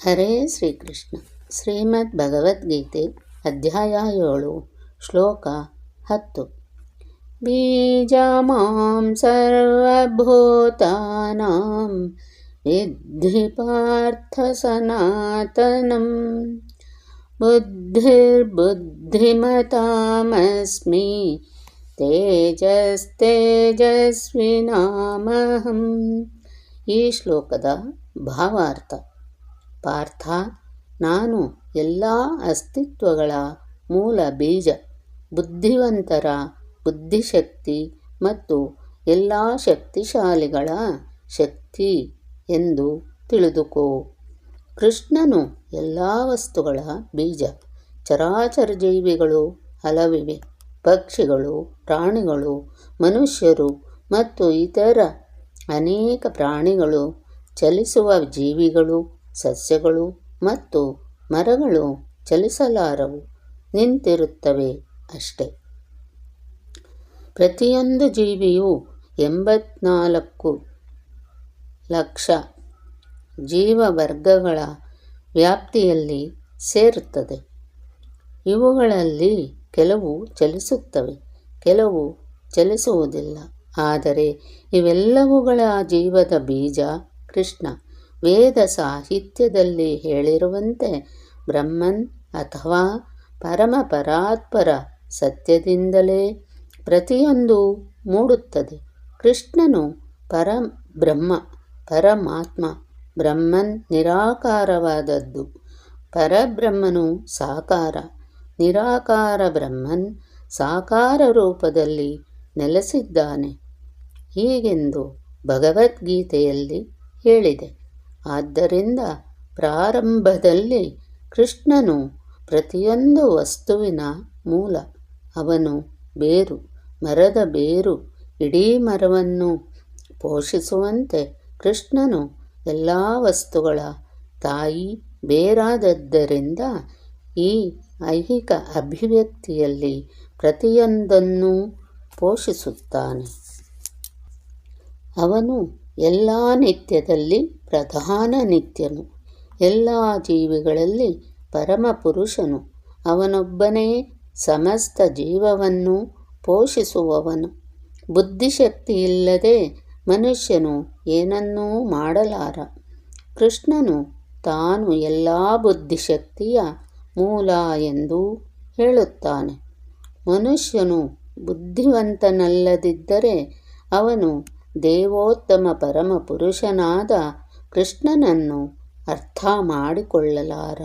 ಹರೇ ಶ್ರೀಕೃಷ್ಣ ಶ್ರೀಮದ್ ಭಗವದ್ಗೀತೆ ಅಧ್ಯಾಯ ಏಳು ಶ್ಲೋಕ ಹತ್ತು ಬೀಜಮಾಂ ಸರ್ವಭೂತಾನಾಂ ವಿದ್ಧಿ ಪಾರ್ಥ ಸನಾತನಂ ಬುದ್ಧಿರ್ಬುದ್ಧಿಮತಾಮಸ್ಮಿ ತೇಜಸ್ತೇಜಸ್ವಿನಾಮಹಂ ಈ ಶ್ಲೋಕದ ಭಾವಾರ್ಥ ಪಾರ್ಥ, ನಾನು ಎಲ್ಲ ಅಸ್ತಿತ್ವಗಳ ಮೂಲ ಬೀಜ, ಬುದ್ಧಿವಂತರ, ಬುದ್ಧಿಶಕ್ತಿ ಮತ್ತು ಎಲ್ಲ ಶಕ್ತಿಶಾಲಿಗಳ ಶಕ್ತಿ ಎಂದು ತಿಳಿದುಕೋ. ಕೃಷ್ಣನು ಎಲ್ಲ ವಸ್ತುಗಳ ಬೀಜ, ಚರಾಚರ ಜೀವಿಗಳು ಹಲವಿವೆ. ಪಕ್ಷಿಗಳು, ಪ್ರಾಣಿಗಳು, ಮನುಷ್ಯರು ಮತ್ತು ಇತರ ಅನೇಕ ಪ್ರಾಣಿಗಳು ಚಲಿಸುವ ಜೀವಿಗಳು ಸಸ್ಯಗಳು ಮತ್ತು ಮರಗಳು ಚಲಿಸಲಾರವು, ನಿಂತಿರುತ್ತವೆ ಅಷ್ಟೆ. ಪ್ರತಿಯೊಂದು ಜೀವಿಯು ಎಂಬತ್ನಾಲ್ಕು ಲಕ್ಷ ಜೀವವರ್ಗಗಳ ವ್ಯಾಪ್ತಿಯಲ್ಲಿ ಸೇರುತ್ತದೆ. ಇವುಗಳಲ್ಲಿ ಕೆಲವು ಚಲಿಸುತ್ತವೆ, ಕೆಲವು ಚಲಿಸುವುದಿಲ್ಲ. ಆದರೆ ಇವೆಲ್ಲವುಗಳ ಜೀವದ ಬೀಜ ಕೃಷ್ಣ. ವೇದ ಸಾಹಿತ್ಯದಲ್ಲಿ ಹೇಳಿರುವಂತೆ ಬ್ರಹ್ಮನ್ ಅಥವಾ ಪರಮಪರಾತ್ಪರ ಸತ್ಯದಿಂದಲೇ ಪ್ರತಿಯೊಂದು ಮೂಡುತ್ತದೆ. ಕೃಷ್ಣನು ಪರಬ್ರಹ್ಮ, ಪರಮಾತ್ಮ, ಬ್ರಹ್ಮನ್ ನಿರಾಕಾರವಾದದ್ದು. ಪರಬ್ರಹ್ಮನು ಸಾಕಾರ, ನಿರಾಕಾರ ಬ್ರಹ್ಮನ್ ಸಾಕಾರ ರೂಪದಲ್ಲಿ ನೆಲೆಸಿದ್ದಾನೆ. ಹೀಗೆಂದು ಭಗವದ್ಗೀತೆಯಲ್ಲಿ ಹೇಳಿದೆ. ಆದ್ದರಿಂದ ಪ್ರಾರಂಭದಲ್ಲಿ ಕೃಷ್ಣನು ಪ್ರತಿಯೊಂದು ವಸ್ತುವಿನ ಮೂಲ, ಅವನು ಬೇರು, ಮರದ ಬೇರು, ಇಡೀ ಮರವನ್ನು ಪೋಷಿಸುವಂತೆ ಕೃಷ್ಣನು ಎಲ್ಲ ವಸ್ತುಗಳ ತಾಯಿ ಬೇರಾದದ್ದರಿಂದ ಈ ಐಹಿಕ ಅಭಿವ್ಯಕ್ತಿಯಲ್ಲಿ ಪ್ರತಿಯೊಂದನ್ನೂ ಪೋಷಿಸುತ್ತಾನೆ. ಅವನು ಎಲ್ಲ ನಿತ್ಯದಲ್ಲಿ ಪ್ರಧಾನ ನಿತ್ಯನು. ಎಲ್ಲ ಜೀವಿಗಳಲ್ಲಿ ಪರಮಪುರುಷನು ಅವನೊಬ್ಬನೇ ಸಮಸ್ತ ಜೀವವನ್ನು ಪೋಷಿಸುವವನು. ಬುದ್ಧಿಶಕ್ತಿಯಿಲ್ಲದೆ ಮನುಷ್ಯನು ಏನನ್ನೂ ಮಾಡಲಾರ. ಕೃಷ್ಣನು ತಾನು ಎಲ್ಲ ಬುದ್ಧಿಶಕ್ತಿಯ ಮೂಲ ಎಂದು ಹೇಳುತ್ತಾನೆ. ಮನುಷ್ಯನು ಬುದ್ಧಿವಂತನಲ್ಲದಿದ್ದರೆ ಅವನು ದೇವೋತ್ತಮ ಪರಮಪುರುಷನಾದ ಕೃಷ್ಣನನ್ನು ಅರ್ಥ ಮಾಡಿಕೊಳ್ಳಲಾರ.